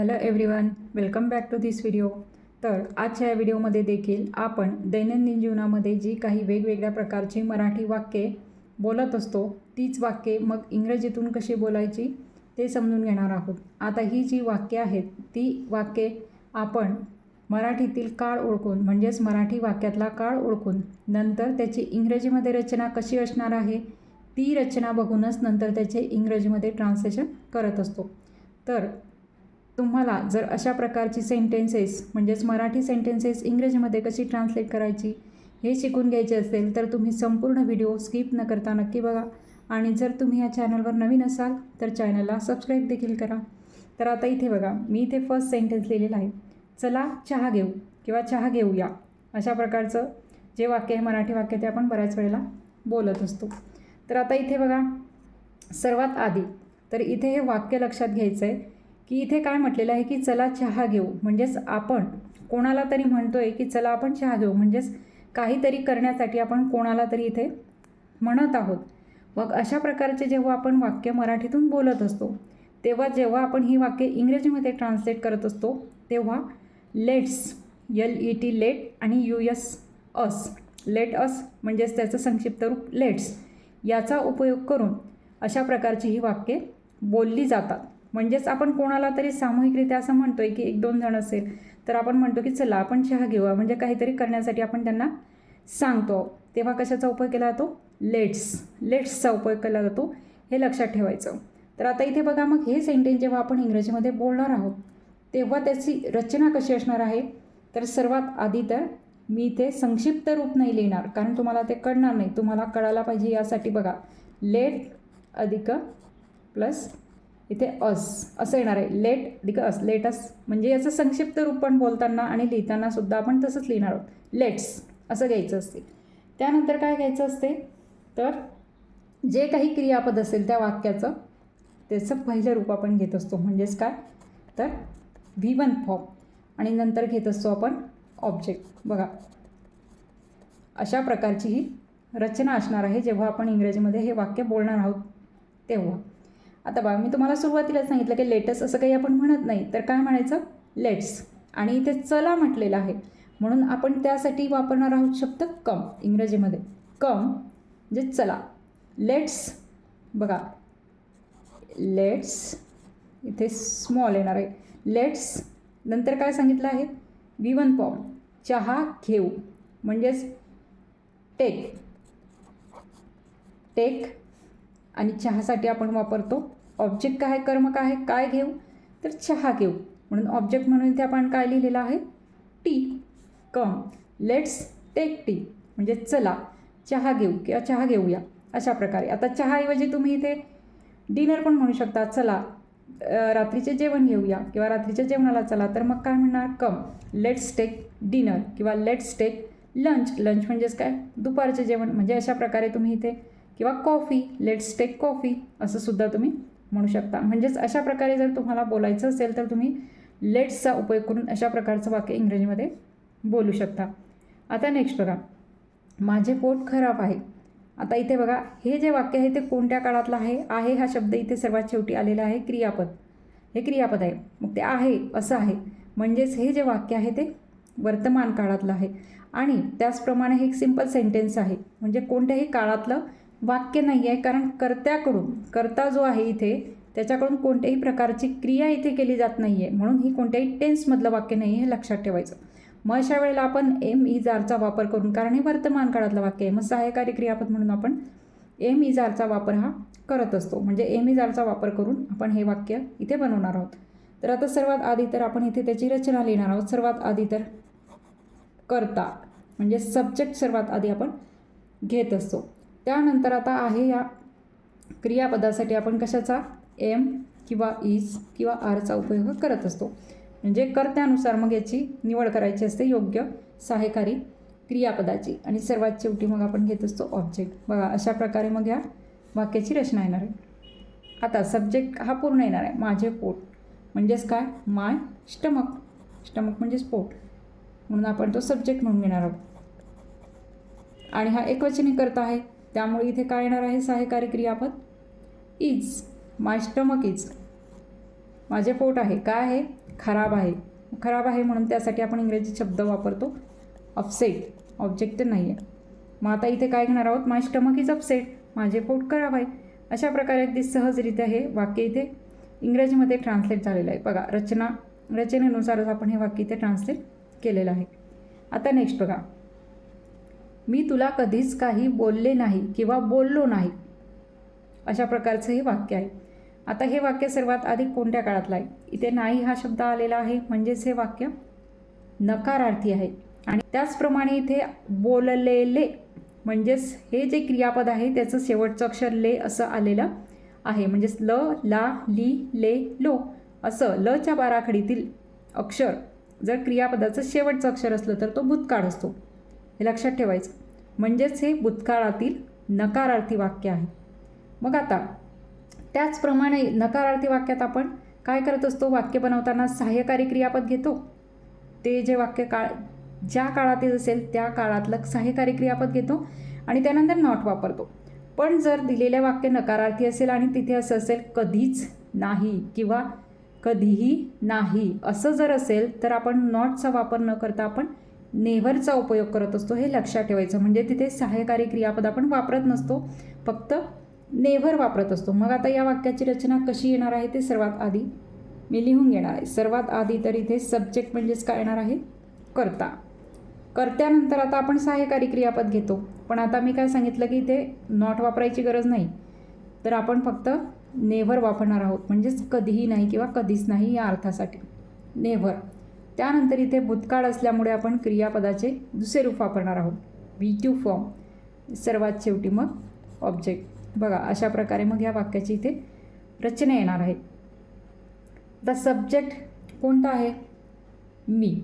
Hello everyone welcome back to this video तर आजच्या या व्हिडिओमध्ये देखील आपण दैनंदिन जीवनामध्ये जी काही वेगवेगळ्या प्रकारची मराठी वाक्ये बोलत असतो तीच वाक्ये मग इंग्रजीतून कशी बोलायची ते समजून घेणार आहोत. आता ही जी वाक्ये आहेत ती वाक्ये आपण मराठीतील काळ ओळखून म्हणजेच मराठी वाक्यातला काळ ओळखून नंतर त्याची इंग्रजीमध्ये रचना कशी असणार आहे ती रचना बघूनच नंतर त्याचे इंग्रजीमध्ये ट्रान्सलेशन करत असतो. तर तुम्हाला जर अशा प्रकारची सेंटेन्सेस म्हणजेच मराठी सेंटेन्सेस इंग्रजीमध्ये कशी ट्रान्सलेट करायची हे शिकून घ्यायचे असेल तर तुम्ही संपूर्ण व्हिडिओ स्किप न करता नक्की बघा. आणि जर तुम्ही या चॅनलवर नवीन असाल तर चॅनलला सबस्क्राईब देखील करा. तर आता इथे बघा मी इथे फर्स्ट सेंटेन्स लिहिलेलं आहे. चला चहा घेऊ किंवा चहा घेऊया. अशा प्रकारचं जे वाक्य आहे मराठी वाक्य ते आपण बऱ्याच वेळेला बोलत असतो. तर आता इथे बघा सर्वात आधी तर इथे हे वाक्य लक्षात घ्यायचं आहे की इथे काय म्हटलेलं आहे की चला चहा घेऊ. म्हणजेच आपण कोणाला तरी म्हणतो आहे की चला आपण चहा घेऊ. म्हणजेच काहीतरी करण्यासाठी आपण कोणाला तरी इथे म्हणत आहोत. मग अशा प्रकारचे जेव्हा आपण वाक्य मराठीतून बोलत असतो तेव्हा जेव्हा आपण ही वाक्य इंग्रजीमध्ये ट्रान्सलेट करत असतो तेव्हा let's L E T let आणि U S us let us म्हणजेच त्याचं संक्षिप्त रूप लेट्स याचा उपयोग करून अशा प्रकारची ही वाक्ये बोलली जातात. म्हणजेच आपण कोणाला तरी सामूहिकरित्या असं म्हणतो आहे की एक दोन जण असेल तर आपण म्हणतो की चला आपण चहा घेऊया म्हणजे काहीतरी करण्यासाठी आपण त्यांना सांगतो. तेव्हा कशाचा उपयोग केला जातो? लेट्स. लेट्सचा उपयोग केला जातो. हे लक्षात ठेवायचं. तर आता इथे बघा मग हे सेंटेन्स जेव्हा आपण इंग्रजीमध्ये बोलणार आहोत तेव्हा त्याची रचना कशी असणार आहे? तर सर्वात आधी तर मी इथे संक्षिप्त रूप नाही लिहिणार कारण तुम्हाला ते कळणार नाही. तुम्हाला कळायला पाहिजे यासाठी बघा. लेट अधिक प्लस इथे अस असं येणार आहे. लेट दिक अस लेट अस म्हणजे याचं संक्षिप्त रूप पण बोलताना आणि लिहिताना सुद्धा आपण तसंच लिहिणार आहोत. लेट्स असं घ्यायचं असते. त्यानंतर काय घ्यायचं असते? तर जे काही क्रियापद असेल त्या वाक्याचं त्याचं पहिलं रूप आपण घेत असतो. म्हणजेच काय? तर व्ही वन फॉर्म आणि नंतर घेत असतो आपण ऑब्जेक्ट बघा. अशा प्रकारची ही रचना असणार आहे. जेव्हा आपण इंग्रजीमध्ये हे वाक्य बोलणार आहोत तेव्हा. आता बघा मी तुम्हाला सुरुवातीला सांगितलं की लेटस असं काही आपण म्हणत नाही. तर काय म्हणायचं? लेट्स. आणि इथे चला म्हटलेलं आहे. म्हणून आपण त्यासाठी वापरणार आहोत शब्द कम इंग्रजीमध्ये. कम म्हणजे चला. लेट्स बघा. लेट्स इथे स्मॉल येणार आहे. लेट्स नंतर काय सांगितलं आहे? विवन पॉम चहा घेऊ. म्हणजेच टेक टेक आणि चहासाठी आपण वापरतो. ऑब्जेक्ट काय कर्म काय आहे काय घेऊ? तर चहा घेऊ. म्हणून ऑब्जेक्ट म्हणून इथे आपण काय लिहिलेलं आहे? Tea come let's take tea म्हणजे चला चहा घेऊ किंवा चहा घेऊया. अशा प्रकारे. आता चहाऐवजी तुम्ही इथे डिनर पण म्हणू शकता. चला रात्रीचे जेवण घेऊया किंवा रात्रीच्या जेवणाला चला. तर मग काय म्हणणार? कम लेट्स टेक डिनर किंवा लेट्स टेक लंच लंच म्हणजेच काय? दुपारचे जेवण. म्हणजे अशा प्रकारे तुम्ही इथे किंवा कॉफी लेट्स टेक कॉफी असं सुद्धा तुम्ही म्हणू शकता. म्हणजेच अशा प्रकारे जर तुम्हाला बोलायचं असेल तर तुम्ही लेट्सचा उपयोग करून अशा प्रकारचं वाक्य इंग्रजीमध्ये बोलू शकता. आता नेक्स्ट बघा. माझे पोट खराब आहे. आता इथे बघा हे जे वाक्य आहे ते कोणत्या काळातलं आहे? आहे हा शब्द इथे सर्वात शेवटी आलेला आहे क्रियापद. हे क्रियापद आहे. मग ते आहे असं आहे. म्हणजेच हे जे वाक्य आहे ते वर्तमान काळातलं आहे. आणि त्याचप्रमाणे हे एक सिंपल सेंटेन्स आहे. म्हणजे कोणत्याही काळातलं वाक्य नाही आहे कारण कर्त्याकडून कर्ता जो आहे इथे त्याच्याकडून कोणत्याही प्रकारची क्रिया इथे केली जात नाही आहे म्हणून ही कोणत्याही टेन्समधलं वाक्य नाही आहे हे लक्षात ठेवायचं. मग अशा वेळेला आपण एम इजारचा e, वापर करून कारण हे वर्तमान काळातलं वाक्य आहे मग सहाय्यकारी क्रियापद म्हणून आपण एम इजारचा e, वापर हा करत असतो. म्हणजे एम इजारचा e, वापर करून आपण हे वाक्य इथे बनवणार आहोत. तर आता सर्वात आधी तर आपण इथे त्याची रचना लिहिणार आहोत. सर्वात आधी तर करता म्हणजे सब्जेक्ट सर्वात आधी आपण घेत असतो. त्यानंतर आता आहे या क्रियापदासाठी आपण कशाचा? एम किंवा इज किंवा आरचा उपयोग करत असतो. म्हणजे कर्त्यानुसार मग याची निवड करायची असते योग्य सहायकारी क्रियापदाची. आणि सर्वात शेवटी मग आपण घेत असतो ऑब्जेक्ट. बघा अशा प्रकारे मग या वाक्याची रचना येणार आहे. आता सब्जेक्ट हा पूर्ण येणार आहे. माझे पोट. म्हणजेच काय? माय स्टमक. स्टमक म्हणजेच पोट. म्हणून आपण तो सब्जेक्ट म्हणून घेणार आहोत. आणि हा एकवचनी करता आहे. त्यामुळे इथे काय येणार आहे? सहायकारी क्रियापद इज माय स्टमक इज. माझे पोट आहे. काय आहे? खराब आहे. खराब आहे म्हणून त्यासाठी आपण इंग्रजी शब्द वापरतो. अपसेट. ऑब्जेक्ट तर नाही आहे मग आता इथे काय घेणार आहोत? My stomach is upset. माझे पोट खराब आहे. अशा प्रकारे अगदी सहजरित्या हे वाक्य इथे इंग्रजीमध्ये ट्रान्सलेट झालेलं आहे. बघा रचना रचनेनुसारच आपण हे वाक्य इथे ट्रान्सलेट केलेलं आहे. आता नेक्स्ट बघा. मी तुला कधीच काही बोलले नाही किंवा बोललो नाही. अशा प्रकारचं हे वाक्य आहे. आता हे वाक्य सर्वात आधी कोणत्या काळातलं आहे? इथे नाही हा शब्द आलेला आहे म्हणजेच हे वाक्य नकारार्थी आहे. आणि त्याचप्रमाणे इथे बोललेले म्हणजेच हे जे क्रियापद आहे त्याचं शेवटचं अक्षर ले असं आलेलं आहे. म्हणजेच ल ला ली ले लो असं लच्या बाराखडीतील अक्षर. जर क्रियापदाचं शेवटचं अक्षर असलं तर तो भूतकाळ असतो. हे लक्षात ठेवायचं. म्हणजेच हे भूतकाळातील नकारार्थी वाक्य आहे. मग आता त्याचप्रमाणे नकारार्थी वाक्यात आपण काय करत असतो? वाक्य बनवताना सहाय्यकारी क्रियापद घेतो. ते जे वाक्य काळ ज्या काळातील असेल त्या काळातलं सहाय्यकारी क्रियापद घेतो आणि त्यानंतर नॉट वापरतो. पण जर दिलेले वाक्य नकारार्थी असेल आणि तिथे असं असेल कधीच नाही किंवा कधीही नाही असं जर असेल तर आपण नॉटचा वापर न करता आपण नेव्हरचा उपयोग करत असतो हे लक्षात ठेवायचं. म्हणजे तिथे सहाय्यकारी क्रियापद आपण वापरत नसतो. फक्त नेव्हर वापरत असतो. मग आता या वाक्याची रचना कशी येणार आहे ते सर्वात आधी मी लिहून घेणार आहे. सर्वात आधी तर इथे सब्जेक्ट म्हणजेच काय येणार आहे? करता. कर्त्यानंतर आता आपण सहाय्यकारी क्रियापद घेतो. पण आता मी काय सांगितलं की इथे नॉट वापरायची गरज नाही. तर आपण फक्त नेव्हर वापरणार आहोत. म्हणजेच कधीही नाही किंवा कधीच नाही या अर्थासाठी. नेव्हर. त्यानंतर इथे भूतकाळ असल्यामुळे आपण क्रियापदाचे दुसरे रूप वापरणार आहोत. व्ही टू फॉर्म सर्वात शेवटी मग ऑब्जेक्ट बघा अशा प्रकारे मग या वाक्याची इथे रचना येणार आहे. द सब्जेक्ट कोणता आहे? मी.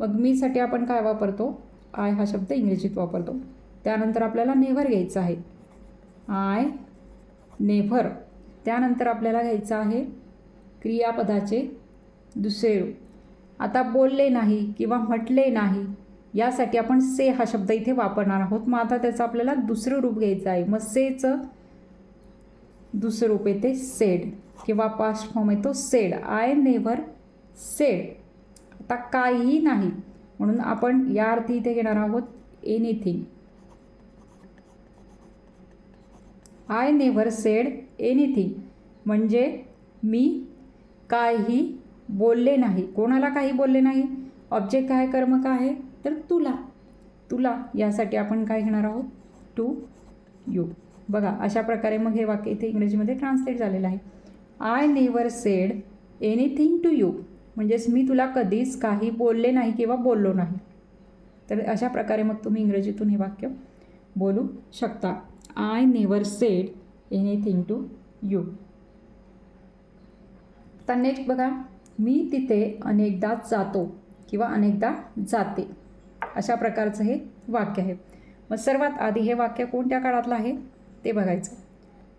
मग मीसाठी आपण काय वापरतो? आय हा शब्द इंग्रजीत वापरतो. त्यानंतर आपल्याला नेव्हर घ्यायचं आहे. आय नेव्हर त्यानंतर आपल्याला घ्यायचं आहे क्रियापदाचे दुसरे रूप. आता बोलले नाही किंवा म्हटले नाही यासाठी आपण से हा शब्द इथे वापरणार आहोत. मग आता त्याचं आपल्याला दुसरं रूप घ्यायचं आहे. मग सेचं दुसरं रूप येते सेड किंवा पास्ट फॉर्म येतो सेड. आय नेव्हर सेड आता काहीही नाही. म्हणून आपण या अर्थी इथे घेणार आहोत anything I never said anything म्हणजे मी काही बोलले नाही. कोणाला काही बोलले नाही? ऑब्जेक्ट काय कर्म काय? आहे तर तुला. तुला यासाठी आपण काय घेणार आहोत? टू यू बघा अशा प्रकारे मग हे वाक्य इथे इंग्रजीमध्ये ट्रान्सलेट झालेलं आहे. I never said anything to you म्हणजेच मी तुला कधीच काही बोलले नाही किंवा बोललो नाही. तर अशा प्रकारे मग तुम्ही इंग्रजीतून हे वाक्य बोलू शकता. I never said anything to you आता नेक्स्ट बघा. मी तिथे अनेकदा जातो किंवा अनेकदा जाते. अशा प्रकारचं हे वाक्य आहे. मग सर्वात आधी हे वाक्य कोणत्या काळातलं आहे? ते बघायचं.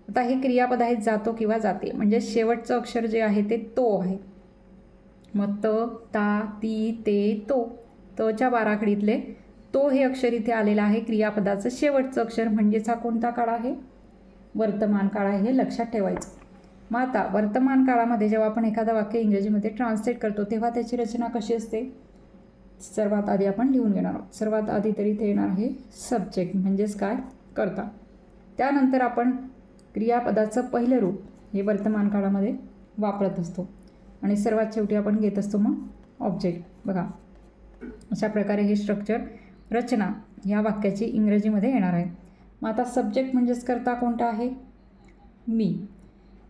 आता हे क्रियापद आहे जातो किंवा जाते. म्हणजे शेवटचं अक्षर जे आहे ते तो आहे. मग त ता ती ते तो. तच्या बाराखडीतले तो हे अक्षर इथे आलेलं आहे. क्रियापदाचं शेवटचं अक्षर म्हणजेच हा कोणता काळ आहे? वर्तमान काळ आहे हे लक्षात ठेवायचं. मग आता वर्तमान काळामध्ये जेव्हा आपण एखादं वाक्य इंग्रजीमध्ये ट्रान्सलेट करतो तेव्हा त्याची रचना कशी असते? सर्वात आधी आपण लिहून घेणार आहोत. सर्वात आधी तरी ते येणार आहे सब्जेक्ट म्हणजेच काय? करता. त्यानंतर आपण क्रियापदाचं पहिलं रूप हे वर्तमान काळामध्ये वापरत असतो. आणि सर्वात शेवटी आपण घेत असतो मग ऑब्जेक्ट बघा अशा प्रकारे हे स्ट्रक्चर रचना ह्या वाक्याची इंग्रजीमध्ये येणार आहे. मग आता सब्जेक्ट म्हणजेच करता कोणता आहे? मी.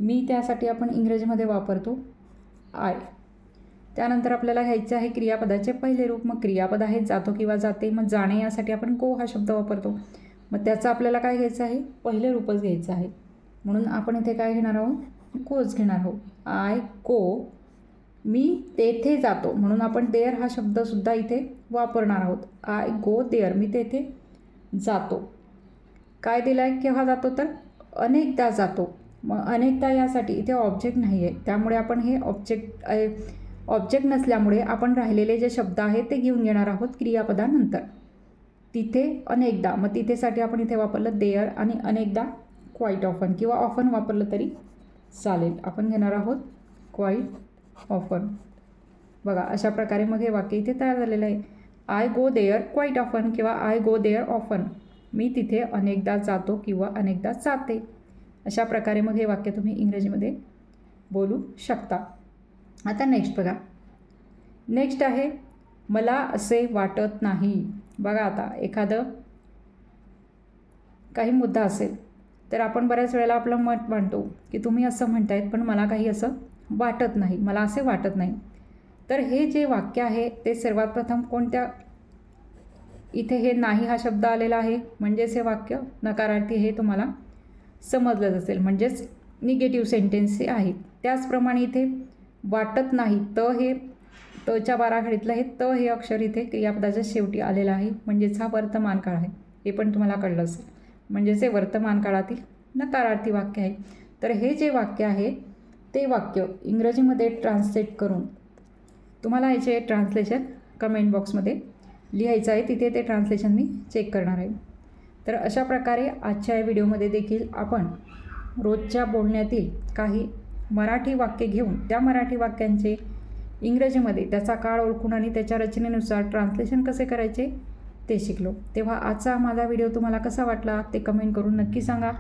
मी त्यासाठी आपण इंग्रजीमध्ये वापरतो आय. त्यानंतर आपल्याला घ्यायचे आहे क्रियापदाचे पहिले रूप. मग क्रियापद आहे जातो किंवा जाते. मग जाणे यासाठी आपण को हा शब्द वापरतो. मग त्याचं आपल्याला काय घ्यायचं आहे? पहिले रूपच घ्यायचं आहे. म्हणून आपण इथे काय घेणार आहोत? कोच घेणार आहोत. आय को. मी तेथे जातो. म्हणून आपण देअर हा शब्दसुद्धा इथे वापरणार आहोत. आय गो देअर मी तेथे जातो. काय दिलं आहे केव्हा जातो तर? अनेकदा जातो. मग अनेकदा यासाठी इथे ऑब्जेक्ट नाही आहे त्यामुळे आपण हे ऑब्जेक्ट ऑब्जेक्ट नसल्यामुळे आपण राहिलेले जे शब्द आहेत ते घेऊन घेणार आहोत क्रियापदानंतर. तिथे अनेकदा मग तिथेसाठी आपण इथे वापरलं देअर आणि अनेकदा क्वाईट ऑफन किंवा ऑफन वापरलं तरी चालेल. आपण घेणार आहोत क्वाईट ऑफन बघा अशा प्रकारे मग हे वाक्य इथे तयार झालेलं आहे. I go there quite often किंवा आय गो देअर ऑफन मी तिथे अनेकदा जातो किंवा अनेकदा जाते. अशा प्रकारे मग हे वाक्य तुम्ही इंग्रजीमध्ये बोलू शकता. आता नेक्स्ट बघा. नेक्स्ट आहे मला असे वाटत नाही. बघा आता एखादं काही मुद्दा असेल तर आपण बऱ्याच वेळेला आपलं मत मांडतो की तुम्ही असं म्हणतायत पण मला काही असं वाटत नाही मला असे वाटत नाही. तर हे जे वाक्य आहे ते सर्वात प्रथम कोणत्या इथे हे नाही हा शब्द आलेला आहे? म्हणजेच हे वाक्य नकारार्थी हे तुम्हाला समजलं असेल. म्हणजेच निगेटिव्ह सेंटेन्स आहेत. आहे त्याचप्रमाणे इथे वाटत नाही त हे तच्या बाराखडीतलं हे त हे अक्षर इथे क्रियापदाच्या शेवटी आलेलं आहे. म्हणजेच हा वर्तमान काळ आहे. हे पण तुम्हाला कळलं असेल. म्हणजेच हे वर्तमान काळातील नकारार्थी वाक्य आहे. तर हे जे वाक्य आहे ते वाक्य इंग्रजीमध्ये ट्रान्सलेट करून तुम्हाला याचे ट्रान्सलेशन कमेंट बॉक्समध्ये लिहायचं आहे. तिथे ते ट्रान्सलेशन मी चेक करणार आहे. तर अशा प्रकारे आजच्या या व्हिडिओमध्ये देखील आपण रोजच्या बोलण्यातील काही मराठी वाक्य घेऊन त्या मराठी वाक्यांचे इंग्रजीमध्ये त्याचा काळ ओळखून आणि त्याच्या रचनेनुसार ट्रान्सलेशन कसे करायचे ते शिकलो. तेव्हा आजचा माझा व्हिडिओ तुम्हाला कसा वाटला ते कमेंट करून नक्की सांगा.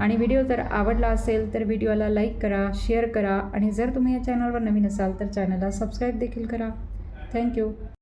आणि व्हिडिओ जर आवडला असेल तर व्हिडिओला लाईक करा शेअर करा आणि जर तुम्ही या चॅनलवर नवीन असाल तर चॅनलला सबस्क्राईब देखील करा. थँक्यू